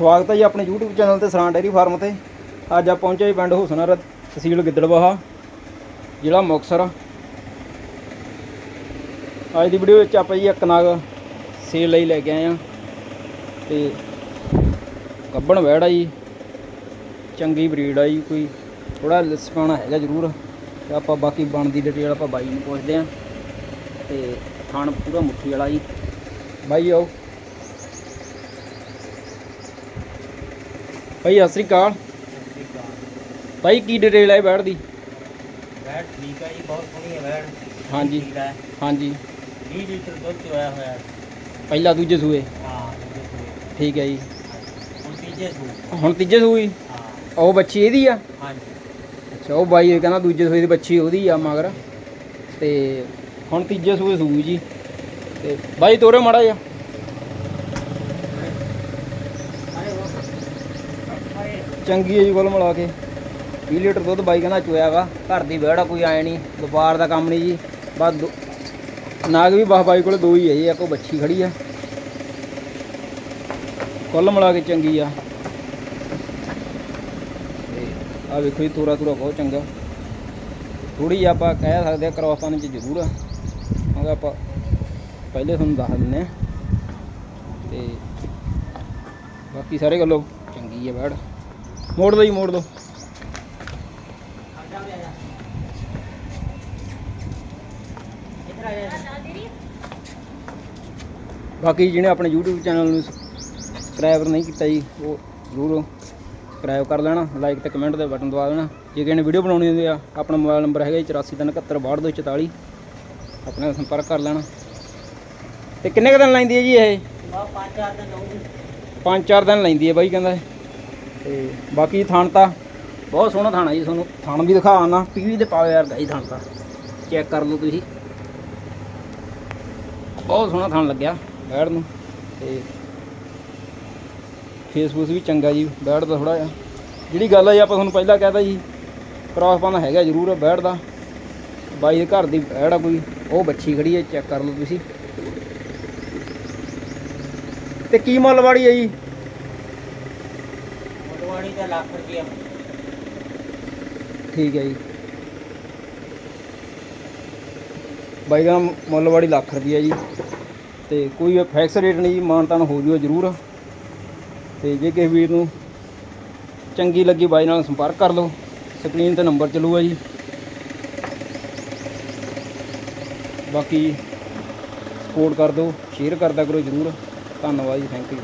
ਸਵਾਗਤ ਹੈ ਜੀ ਆਪਣੇ YouTube ਚੈਨਲ ਤੇ ਸਰਾਂ ਡੇਅਰੀ ਫਾਰਮ ਤੇ। ਅੱਜ ਆ ਪਹੁੰਚੇ ਜੀ ਪਿੰਡ ਹੁਸਨਰ ਤਹਿਸੀਲ ਗਿੱਦੜਬਾਹਾ ਜ਼ਿਲ੍ਹਾ ਮੁਕਤਸਰ। ਅੱਜ ਦੀ ਵੀਡੀਓ ਵਿੱਚ ਆਪਾਂ ਜੀ ਇੱਕ ਨਾਗ ਸੇਲ ਲਈ ਲੈ ਕੇ ਆਏ ਆ ਤੇ ਗੱਬਣ ਵੈੜ ਆ ਜੀ, ਚੰਗੀ ਬਰੀਡ ਆ ਜੀ, ਕੋਈ ਥੋੜਾ ਲਿਸਪਾਣਾ ਹੈਗਾ ਜ਼ਰੂਰ। ਤੇ ਆਪਾਂ ਬਾਕੀ ਬਣਦੀ ਡਿਟੇਲ ਆਪਾਂ ਬਾਈ ਨੂੰ ਪੁੱਛਦੇ ਆ ਤੇ ਥਾਣ ਪੂਰਾ ਮੁੱਠੀ ਵਾਲਾ ਜੀ। ਬਾਈ ਆਓ। ਭਾਈ ਸਤਿ ਸ੍ਰੀ ਅਕਾਲ। ਭਾਈ ਕੀ ਡਿਟੇਲ ਹੈ ਬੈੜ ਦੀ? ਵੈਟ ਠੀਕ ਹੈ ਜੀ ਬਹੁਤ ਸੋਹਣੀ ਹੈ ਵੈਟ ਹਾਂਜੀ। ਹਾਂਜੀ। 20 ਲੀਟਰ ਦੁੱਧ ਚੋਇਆ ਹੋਇਆ। ਪਹਿਲਾ ਦੂਜੇ ਸੂਏ? ਹਾਂ ਸੂਏ। ਠੀਕ ਹੈ ਜੀ। ਹੁਣ ਤੀਜੇ ਸੂ ਹੁਣ ਤੀਜੇ ਸੂਈ ਹਾਂ। ਉਹ ਬੱਚੀ ਇਹਦੀ ਆ? ਹਾਂਜੀ। ਅੱਛਾ ਉਹ ਬਾਈ ਕਹਿੰਦਾ ਦੂਜੇ ਸੂਏ ਦੀ ਬੱਚੀ ਉਹਦੀ ਆ ਮਗਰ। ਤੇ ਹੁਣ ਤੀਜੇ ਸੂਏ ਸੂਈ ਜੀ। ਤੇ ਬਾਈ ਤੋਰੇ ਮੜਾ ਜਾ ਚੰਗੀ ਹੈ ਜੀ ਕੁੱਲ ਮਿਲਾ ਕੇ। 20 ਲੀਟਰ ਦੁੱਧ ਬਾਈ ਕਹਿੰਦਾ ਚੋਇਆ ਵਾ ਘਰ ਦੀ ਵਿਹੜਾ ਕੋਈ ਆਏ ਨਹੀਂ, ਵਪਾਰ ਦਾ ਕੰਮ ਨਹੀਂ ਜੀ। ਬਸ ਦੋ- ਨਾਗ ਵੀ ਬਾਹ ਬਾਈ ਕੋਲ ਦੋ ਹੀ ਹੈ ਜੀ, ਇੱਕ ਉਹ ਬੱਚੀ ਖੜੀ ਆ। ਕੁੱਲ ਮਿਲਾ ਕੇ ਚੰਗੀ ਆ। ਤੇ ਆ ਵੇਖੋ ਜੀ, ਤੋਰਾ ਤੋਰਾ ਬਹੁਤ ਚੰਗਾ। ਥੋੜੀ ਆਪਾਂ ਕਹਿ ਸਕਦੇ ਆ ਕ੍ਰੋਸਾਂ ਚ ਜ਼ਰੂਰ। ਆ ਕਿਉਂਕਿ ਆਪਾਂ ਪਹਿਲੇ ਤੁਹਾਨੂੰ ਦੱਸ ਦਿੰਦੇ ਆ ਤੇ ਬਾਕੀ ਸਾਰੇ ਗੱਲੋਂ ਚੰਗੀ ਆ ਬੈੜ ਮੋੜ ਦੋ ਜੀ ਮੋੜ ਦੋ। ਇਧਰ ਆ ਜਾ ਬਾਕੀ ਜਿਹਨੇ ਆਪਣੇ YouTube ਚੈਨਲ ਨੂੰ ਸਬਸਕ੍ਰਾਈਬ ਨਹੀਂ ਕੀਤਾ ਜੀ ਉਹ ਜ਼ਰੂਰ ਸਬਸਕ੍ਰਾਈਬ ਕਰ ਲੈਣਾ ਲਾਈਕ ਤੇ ਕਮੈਂਟ ਦੇ ਬਟਨ ਦਬਾ ਦੇਣਾ। ਜੇ ਕਿਸੇ ਨੇ ਵੀਡੀਓ ਬਣਾਉਣੀ ਹੁੰਦੀ ਆ ਆਪਣਾ ਮੋਬਾਈਲ ਨੰਬਰ ਹੈਗਾ ਜੀ 8437724244 ਆਪਣੇ ਨਾਲ ਸੰਪਰਕ ਕਰ ਲੈਣਾ। ਤੇ ਕਿੰਨੇ ਕੁ ਦਿਨ ਲੈਂਦੀ ਹੈ ਜੀ ਇਹ? ਬਹੁਤ ਪੰਜ ਚਾਰ ਦਿਨ ਲਊਗੀ। ਲੈਂਦੀ ਹੈ ਬਾਈ ਕਹਿੰਦਾ। ਤੇ ਬਾਕੀ ਥਣ ਤਾਂ ਬਹੁਤ ਸੋਹਣਾ ਥਾਣਾ ਜੀ ਤੁਹਾਨੂੰ। ਥਣ ਵੀ ਦਿਖਾ ਆਣਾ ਪੀਵੀ ਦੇ ਪਾਓ ਯਾਰ ਗਾਈ ਥਣ ਤਾਂ। ਚੈੱਕ ਕਰ ਲਓ ਤੁਸੀਂ। ਬਹੁਤ ਸੋਹਣਾ ਥਣ ਲੱਗਿਆ ਬੈੜ ਨੂੰ। ਤੇ ਫੇਸਬੁੱਕ ਵੀ ਚੰਗਾ ਜੀ ਬੈੜ ਦਾ ਥੋੜਾ ਜਿਹਾ। ਜਿਹੜੀ ਗੱਲ ਆ ਜੀ, ਆਪਾਂ ਤੁਹਾਨੂੰ ਪਹਿਲਾਂ ਕਹਿਤਾ ਜੀ ਕ੍ਰਾਸ ਪਾਉਣਾ ਹੈਗਾ ਜ਼ਰੂਰ ਬੈੜ ਦਾ। ਬਾਈ ਦੇ ਘਰ ਦੀ ਬੈੜ ਆ ਕੋਈ, ਉਹ ਬੱਚੀ ਖੜੀ ਹੈ ਚੈੱਕ ਕਰ ਲਓ ਤੁਸੀਂ। ਤੇ ਕੀ ਮੁੱਲ ਵਾੜੀ ਹੈ ਜੀ? ਮੋਟਵਾੜੀ ਦਾ ਲੱਖ ਰੁਪਏ ਠੀਕ ਹੈ ਜੀ। ਬਾਈ ਦਾ ਮੁੱਲਵਾੜੀ ਲੱਖ ਰੁਪਈਆ ਜੀ। ਤੇ ਕੋਈ ਫਿਕਸ ਰੇਟ ਨਹੀਂ ਜੀ ਮਾਨਤਾਨ ਹੋ ਜੂਗਾ ਜ਼ਰੂਰ। ਤੇ ਜੇ ਕਿਸੇ ਵੀਰ ਨੂੰ ਚੰਗੀ ਲੱਗੀ ਬਾਈ ਨਾਲ ਸੰਪਰਕ ਕਰ ਲਓ। ਸਕਰੀਨ ਤੇ ਨੰਬਰ ਚੱਲੂਗਾ ਜੀ। ਬਾਕੀ ਸਪੋਰਟ ਕਰ ਦਿਓ ਸ਼ੇਅਰ ਕਰਦਾ ਕਰੋ ਜ਼ਰੂਰ। ਧੰਨਵਾਦ ਜੀ ਥੈਂਕ ਯੂ